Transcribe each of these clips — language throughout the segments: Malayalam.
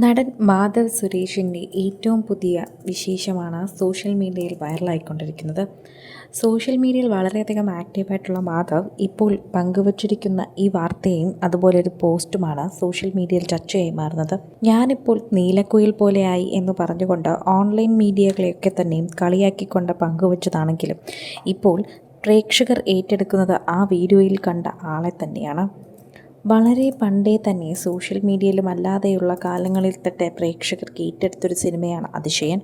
നടൻ മാധവ് സുരേഷിന്റെ ഏറ്റവും പുതിയ വിശേഷമാണ് സോഷ്യൽ മീഡിയയിൽ വൈറലായിക്കൊണ്ടിരിക്കുന്നത്. സോഷ്യൽ മീഡിയയിൽ വളരെയധികം ആക്റ്റീവായിട്ടുള്ള മാധവ് ഇപ്പോൾ പങ്കുവച്ചിരിക്കുന്ന ഈ വാർത്തയും അതുപോലെ ഒരു പോസ്റ്റുമാണ് സോഷ്യൽ മീഡിയയിൽ ചർച്ചയായി മാറുന്നത്. ഞാനിപ്പോൾ നീലക്കുയിൽ പോലെയായി എന്ന് പറഞ്ഞുകൊണ്ട് ഓൺലൈൻ മീഡിയകളെയൊക്കെ തന്നെയും കളിയാക്കിക്കൊണ്ട് പങ്കുവച്ചതാണെങ്കിലും ഇപ്പോൾ പ്രേക്ഷകർ ഏറ്റെടുക്കുന്നത് ആ വീഡിയോയിൽ കണ്ട ആളെ തന്നെയാണ്. വളരെ പണ്ടേ തന്നെ സോഷ്യൽ മീഡിയയിലും അല്ലാതെയുള്ള കാലങ്ങളിൽ തൊട്ട് പ്രേക്ഷകർക്ക് ഏറ്റെടുത്തൊരു സിനിമയാണ് അതിശയൻ.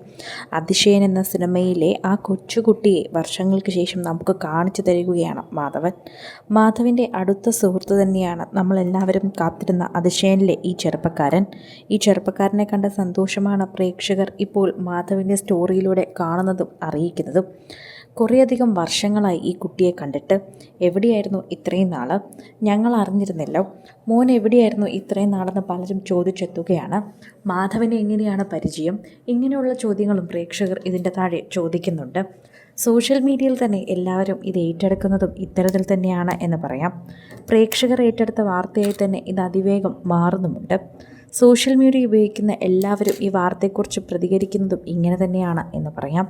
അതിശയൻ എന്ന സിനിമയിലെ ആ കൊച്ചുകുട്ടിയെ വർഷങ്ങൾക്ക് ശേഷം നമുക്ക് കാണിച്ചു തരികയാണ് മാധവൻ. മാധവന്റെ അടുത്ത സുഹൃത്ത് തന്നെയാണ് നമ്മളെല്ലാവരും കാത്തിരുന്ന അതിശയനിലെ ഈ ചെറുപ്പക്കാരൻ. ഈ ചെറുപ്പക്കാരനെ കണ്ട സന്തോഷമാണ് പ്രേക്ഷകർ ഇപ്പോൾ മാധവിന്റെ സ്റ്റോറിയിലൂടെ കാണുന്നതും അറിയിക്കുന്നതും. കുറേയധികം വർഷങ്ങളായി ഈ കുട്ടിയെ കണ്ടിട്ട് എവിടെയായിരുന്നു ഇത്രയും നാൾ ഞങ്ങൾ അറിഞ്ഞിരുന്നില്ല. മോൻ എവിടെയായിരുന്നു ഇത്രയും നാളെന്ന് പലരും ചോദിച്ചെത്തുകയാണ്. മാധവനെ എങ്ങനെയാണ് പരിചയം? ഇങ്ങനെയുള്ള ചോദ്യങ്ങളും പ്രേക്ഷകർ ഇതിന്റെ താഴെ ചോദിക്കുന്നുണ്ട്. സോഷ്യൽ മീഡിയയിൽ തന്നെ എല്ലാവരും ഇത് ഏറ്റെടുക്കുന്നതും ഇത്തരത്തിൽ തന്നെയാണ് എന്ന് പറയാം. പ്രേക്ഷകർ ഏറ്റെടുത്ത വാർത്തയായി തന്നെ ഇത് അതിവേഗം മാറുന്നുമുണ്ട്. സോഷ്യൽ മീഡിയ ഉപയോഗിക്കുന്ന എല്ലാവരും ഈ വാർത്തയെക്കുറിച്ച് പ്രതികരിക്കുന്നതും ഇങ്ങനെ തന്നെയാണ് എന്ന് പറയാം.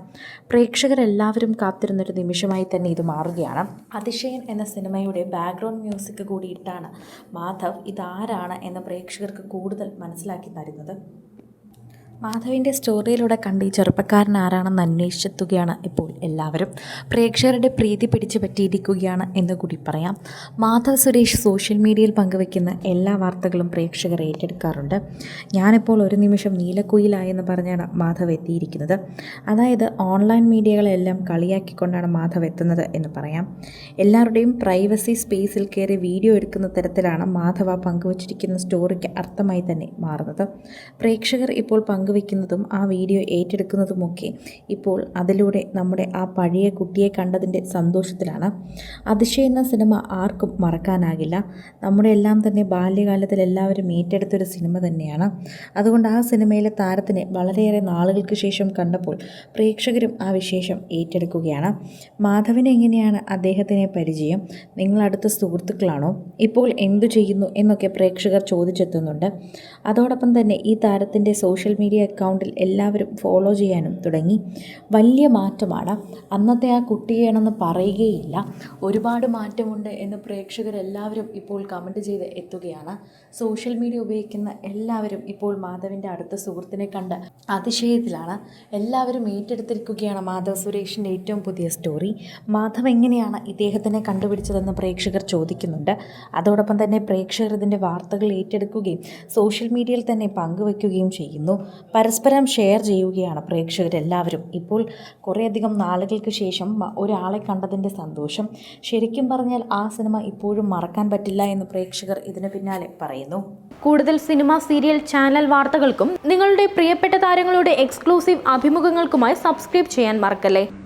പ്രേക്ഷകരെല്ലാവരും കാത്തിരുന്നൊരു നിമിഷമായി തന്നെ ഇത് മാറുകയാണ്. അതിശയൻ എന്ന സിനിമയുടെ ബാക്ക്ഗ്രൗണ്ട് മ്യൂസിക് കൂടിയിട്ടാണ് മാധവ് ഇതാരാണ് എന്ന് പ്രേക്ഷകർക്ക് കൂടുതൽ മനസ്സിലാക്കി തരുന്നത്. മാധവിന്റെ സ്റ്റോറിയിലൂടെ കണ്ട് ഈ ചെറുപ്പക്കാരൻ ആരാണെന്ന് അന്വേഷിച്ചെത്തുകയാണ് ഇപ്പോൾ എല്ലാവരും. പ്രേക്ഷകരുടെ പ്രീതി പിടിച്ചു പറ്റിയിരിക്കുകയാണ് എന്ന് കൂടി പറയാം. മാധവ് സുരേഷ് സോഷ്യൽ മീഡിയയിൽ പങ്കുവയ്ക്കുന്ന എല്ലാ വാർത്തകളും പ്രേക്ഷകർ ഏറ്റെടുക്കാറുണ്ട്. ഞാനിപ്പോൾ ഒരു നിമിഷം നീലക്കുയിലായെന്ന് പറഞ്ഞാണ് മാധവ് എത്തിയിരിക്കുന്നത്. അതായത് ഓൺലൈൻ മീഡിയകളെല്ലാം കളിയാക്കിക്കൊണ്ടാണ് മാധവ് എത്തുന്നത് എന്ന് പറയാം. എല്ലാവരുടെയും പ്രൈവസി സ്പേസിൽ കയറി വീഡിയോ എടുക്കുന്ന തരത്തിലാണ് മാധവ പങ്കുവച്ചിരിക്കുന്ന സ്റ്റോറിക്ക് അർത്ഥമായി തന്നെ മാറുന്നത്. പ്രേക്ഷകർ ഇപ്പോൾ പങ്കുവെക്കുന്നതും ആ വീഡിയോ ഏറ്റെടുക്കുന്നതുമൊക്കെ ഇപ്പോൾ അതിലൂടെ നമ്മുടെ ആ പഴയ കുട്ടിയെ കണ്ടതിന്റെ സന്തോഷത്തിലാണ്. അതിശയ എന്ന സിനിമ ആർക്കും മറക്കാനാകില്ല. നമ്മുടെ എല്ലാം തന്നെ ബാല്യകാലത്തിൽ എല്ലാവരും ഏറ്റെടുത്തൊരു സിനിമ തന്നെയാണ്. അതുകൊണ്ട് ആ സിനിമയിലെ താരത്തിനെ വളരെയേറെ നാളുകൾക്ക് ശേഷം കണ്ടപ്പോൾ പ്രേക്ഷകരും ആ വിശേഷം ഏറ്റെടുക്കുകയാണ്. മാധവന് എങ്ങനെയാണ് അദ്ദേഹത്തിനെ പരിചയം? നിങ്ങൾ അടുത്ത സുഹൃത്തുക്കളാണോ? ഇപ്പോൾ എന്തു ചെയ്യുന്നു എന്നൊക്കെ പ്രേക്ഷകർ ചോദിച്ചെത്തുന്നുണ്ട്. അതോടൊപ്പം തന്നെ ഈ താരത്തിന്റെ സോഷ്യൽ മീഡിയ അക്കൗണ്ടിൽ എല്ലാവരും ഫോളോ ചെയ്യാനും തുടങ്ങി. വലിയ മാറ്റമാണ്. അന്നത്തെ ആ കുട്ടിയാണെന്ന് പറയുകയില്ല. ഒരുപാട് മാറ്റമുണ്ട് എന്ന് പ്രേക്ഷകരെല്ലാവരും ഇപ്പോൾ കമന്റ് ചെയ്ത് എത്തുകയാണ്. സോഷ്യൽ മീഡിയ ഉപയോഗിക്കുന്ന എല്ലാവരും ഇപ്പോൾ മാധവിന്റെ അടുത്ത സുഹൃത്തിനെ കണ്ട് അതിശയത്തിലാണ്. എല്ലാവരും ഏറ്റെടുത്തിരിക്കുകയാണ് മാധവ് സുരേഷിന്റെ ഏറ്റവും പുതിയ സ്റ്റോറി മാധവ് എങ്ങനെയാണ് ഇദ്ദേഹത്തിനെ കണ്ടുപിടിച്ചതെന്ന് പ്രേക്ഷകർ ചോദിക്കുന്നുണ്ട്. അതോടൊപ്പം തന്നെ പ്രേക്ഷകർ ഇതിന്റെ വാർത്തകൾ ഏറ്റെടുക്കുകയും സോഷ്യൽ മീഡിയയിൽ തന്നെ പങ്കുവയ്ക്കുകയും ചെയ്യുന്നു. പരസ്പരം ഷെയർ ചെയ്യുകയാണ് പ്രേക്ഷകരെല്ലാവരും. ഇപ്പോൾ കുറേയധികം നാളുകൾക്ക് ശേഷം ഒരാളെ കണ്ടതിന്റെ സന്തോഷം. ശരിക്കും പറഞ്ഞാൽ ആ സിനിമ ഇപ്പോഴും മറക്കാൻ പറ്റില്ല എന്ന് പ്രേക്ഷകർ ഇതിന് പിന്നാലെ പറയുന്നു. കൂടുതൽ സിനിമ സീരിയൽ ചാനൽ വാർത്തകൾക്കും നിങ്ങളുടെ പ്രിയപ്പെട്ട താരങ്ങളുടെ എക്സ്ക്ലൂസീവ് അഭിമുഖങ്ങൾക്കുമായി സബ്സ്ക്രൈബ് ചെയ്യാൻ മറക്കല്ലേ?